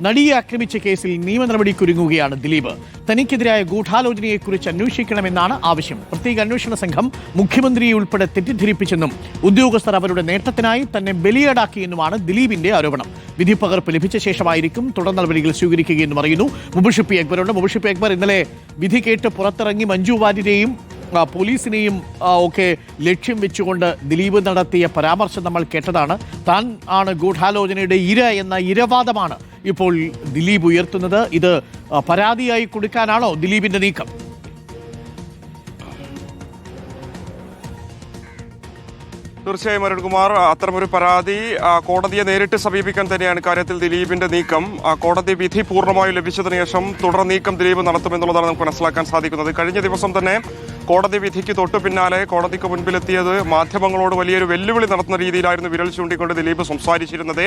നടിയെ ആക്രമിച്ച കേസിൽ നിയമ നടപടിക്കൊരുങ്ങുകയാണ് ദിലീപ്. തനിക്കെതിരായ ഗൂഢാലോചനയെക്കുറിച്ച് അന്വേഷിക്കണമെന്നാണ് ആവശ്യം. പ്രത്യേക അന്വേഷണ സംഘം മുഖ്യമന്ത്രിയെ ഉൾപ്പെടെ തെറ്റിദ്ധരിപ്പിച്ചെന്നും ഉദ്യോഗസ്ഥർ അവരുടെ നേട്ടത്തിനായി തന്നെ ബലിയേടാക്കിയെന്നുമാണ് ദിലീപിന്റെ ആരോപണം. വിധി പകർപ്പ് ലഭിച്ച ശേഷമായിരിക്കും തുടർ നടപടികൾ സ്വീകരിക്കുകയെന്നും അറിയുന്നു. മുബഷിപ്പി അക്ബറുണ്ട്. മുബഷിപ്പി അക്ബർ ഇന്നലെ വിധി കേട്ട് പുറത്തിറങ്ങി മഞ്ജു വാര്യരെയും പോലീസിനെയും ഒക്കെ ലക്ഷ്യം വെച്ചുകൊണ്ട് ദിലീപ് നടത്തിയ പരാമർശം നമ്മൾ കേട്ടതാണ്. താൻ ആണ് ഗൂഢാലോചനയുടെ ഇര എന്ന ഇരവാദമാണ് ഇപ്പോൾ ദിലീപ് ഉയർത്തുന്നത്. ഇത് പരാതിയായി കൊടുക്കാനാണോ ദിലീപിന്റെ നീക്കം? തീർച്ചയായും അരുൺകുമാർ അത്തരമൊരു പരാതി കോടതിയെ നേരിട്ട് സമീപിക്കാൻ തന്നെയാണ് കാര്യത്തിൽ ദിലീപിന്റെ നീക്കം. കോടതി വിധി പൂർണമായും ലഭിച്ചതിനു ശേഷം തുടർ നീക്കം ദിലീപ് നടത്തുമെന്നുള്ളതാണ് നമുക്ക് മനസ്സിലാക്കാൻ സാധിക്കുന്നത്. കഴിഞ്ഞ ദിവസം തന്നെ കോടതി വിധിക്ക് തൊട്ടു പിന്നാലെ കോടതിക്ക് മുൻപിലെത്തിയത് മാധ്യമങ്ങളോട് വലിയൊരു വെല്ലുവിളി നടത്തുന്ന രീതിയിലായിരുന്നു വിരൽ ചൂണ്ടിക്കൊണ്ട് ദിലീപ് സംസാരിച്ചിരുന്നത്.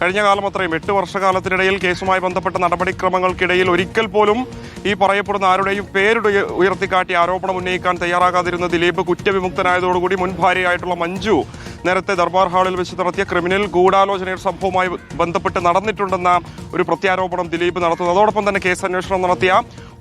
കഴിഞ്ഞ കാലം അത്രയും എട്ട് വർഷകാലത്തിനിടയിൽ കേസുമായി ബന്ധപ്പെട്ട നടപടിക്രമങ്ങൾക്കിടയിൽ ഒരിക്കൽ പോലും ഈ പറയപ്പെടുന്ന ആരുടെയും പേരുടെ ഉയർത്തിക്കാട്ടി ആരോപണം ഉന്നയിക്കാൻ തയ്യാറാകാതിരുന്ന ദിലീപ് കുറ്റവിമുക്തനായതോടുകൂടി മുൻ ഭാര്യയായിട്ടുള്ള മഞ്ജു നേരത്തെ ദർബാർ ഹാളിൽ വെച്ച് നടത്തിയ ക്രിമിനൽ ഗൂഢാലോചനയുടെ സംഭവവുമായി ബന്ധപ്പെട്ട് നടന്നിട്ടുണ്ടെന്ന ഒരു പ്രത്യാരോപണം ദിലീപ് നടത്തുന്നു. അതോടൊപ്പം തന്നെ കേസ് അന്വേഷണം നടത്തിയ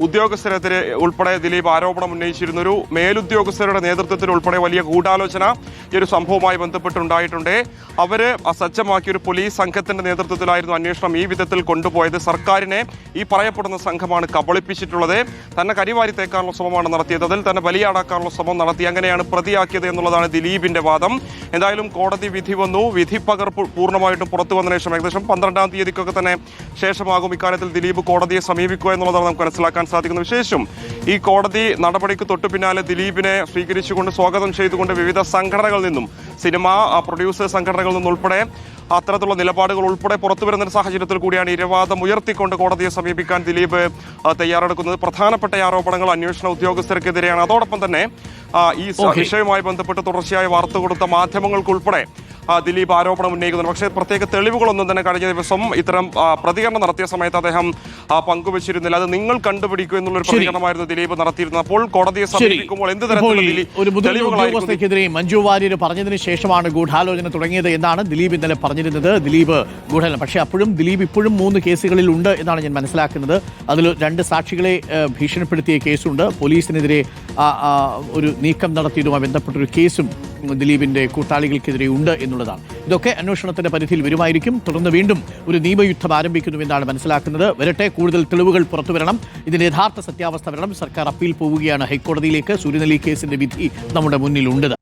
ഉദ്യോഗസ്ഥരെതിരെ ഉൾപ്പെടെ ദിലീപ് ആരോപണം ഉന്നയിച്ചിരുന്ന. ഒരു മേലുദ്യോഗസ്ഥരുടെ നേതൃത്വത്തിൽ ഉൾപ്പെടെ വലിയ ഗൂഢാലോചന ഈ ഒരു സംഭവവുമായി ബന്ധപ്പെട്ടുണ്ടായിട്ടുണ്ട്. അവർ സജ്ജമാക്കിയ ഒരു പോലീസ് സംഘത്തിന്റെ നേതൃത്വത്തിലായിരുന്നു അന്വേഷണം ഈ വിധത്തിൽ കൊണ്ടുപോയത്. സർക്കാരിനെ ഈ പറയപ്പെടുന്ന സംഘമാണ് കബളിപ്പിച്ചിട്ടുള്ളത്. തന്നെ കരിവാരി തേക്കാനുള്ള ശ്രമമാണ് നടത്തിയത്. അതിൽ തന്നെ ബലിയാടാക്കാനുള്ള ശ്രമം നടത്തി. അങ്ങനെയാണ് പ്രതിയാക്കിയത് എന്നുള്ളതാണ് ദിലീപിന്റെ വാദം. എന്തായാലും കോടതി വിധി വന്നു. വിധി പകർപ്പ് പൂർണമായിട്ടും പുറത്തു വന്നതിന് ശേഷം ഏകദേശം പന്ത്രണ്ടാം തീയതിക്കൊക്കെ തന്നെ ശേഷമാകും ഇക്കാര്യത്തിൽ ദിലീപ് കോടതിയെ സമീപിക്കുക എന്നുള്ളതാണ് നമുക്ക് മനസ്സിലാക്കാൻ സാധിക്കുന്നത് വിശേഷം. ഈ കോടതി നടപടിക്ക് തൊട്ടു പിന്നാലെ ദിലീപിനെ സ്വീകരിച്ചുകൊണ്ട് സ്വാഗതം ചെയ്തുകൊണ്ട് വിവിധ സംഘടനകളിൽ നിന്നും. സിനിമ പ്രൊഡ്യൂസേഴ്സ് സംഘടനകളിൽ നിന്നും ഉൾപ്പെടെ അത്തരത്തിലുള്ള നിലപാടുകൾ ഉൾപ്പെടെ പുറത്തു വരുന്ന ഒരു സാഹചര്യത്തിൽ കൂടിയാണ് ഇരവാദം ഉയർത്തിക്കൊണ്ട് കോടതിയെ സമീപിക്കാൻ ദിലീപ് തയ്യാറെടുക്കുന്നത്. പ്രധാനപ്പെട്ട ആരോപണങ്ങൾ അന്വേഷണ ഉദ്യോഗസ്ഥർക്കെതിരെയാണ്. അതോടൊപ്പം തന്നെ ഈ വിഷയവുമായി ബന്ധപ്പെട്ട് തുടർച്ചയായി വാർത്ത കൊടുത്ത മാധ്യമങ്ങൾക്കുൾപ്പെടെ ദിലീപ് ആരോപണം ഉന്നയിക്കുന്നുണ്ട്. പക്ഷേ പ്രത്യേക തെളിവുകളൊന്നും തന്നെ കഴിഞ്ഞ ദിവസം ഇത്തരം പ്രതികരണം നടത്തിയ സമയത്ത് അദ്ദേഹം പങ്കുവച്ചിരുന്നില്ല. അത് നിങ്ങൾ കണ്ടുപിടിക്കൂ എന്നുള്ളൊരു. പ്രതികരണമായിരുന്നു ദിലീപ് നടത്തിയിരുന്നത്. അപ്പോൾ കോടതിയെ സമീപിക്കുമ്പോൾ എന്ത് തരത്തിലുള്ള മഞ്ജു വാര്യർ പറഞ്ഞതിന് ശേഷമാണ് ഗൂഢാലോചന തുടങ്ങിയത് എന്നാണ് ദിലീപ് ഇന്നലെ പറഞ്ഞിരുന്നത്. ദിലീപ് ഗൂഢാലോചന. പക്ഷേ അപ്പോഴും ദിലീപ് ഇപ്പോഴും മൂന്ന് കേസുകളിൽ ഉണ്ട് എന്നാണ് ഞാൻ മനസ്സിലാക്കുന്നത്. അതിൽ രണ്ട് സാക്ഷികളെ ഭീഷണിപ്പെടുത്തിയ കേസുണ്ട്. പോലീസിനെതിരെ ഒരു നീക്കം നടത്തിയതുമായി ബന്ധപ്പെട്ടൊരു കേസും ദിലീപിന്റെ കൂട്ടാളികൾക്കെതിരെ ഉണ്ട് എന്നുള്ളതാണ്. ഇതൊക്കെ അന്വേഷണത്തിന്റെ പരിധിയിൽ വരുമായിരിക്കും. തുടർന്ന് വീണ്ടും ഒരു നിയമയുദ്ധം ആരംഭിക്കുന്നുവെന്നാണ് മനസ്സിലാക്കുന്നത്. വരട്ടെ കൂടുതൽ തെളിവുകൾ പുറത്തു വരണം. ഇതിന്റെ യഥാർത്ഥ സത്യാവസ്ഥ വരണം. സർക്കാർ അപ്പീൽ പോവുകയാണ് ഹൈക്കോടതിയിലേക്ക്. സൂര്യനെല്ലി കേസിന്റെ വിധി നമ്മുടെ മുന്നിലുണ്ട്.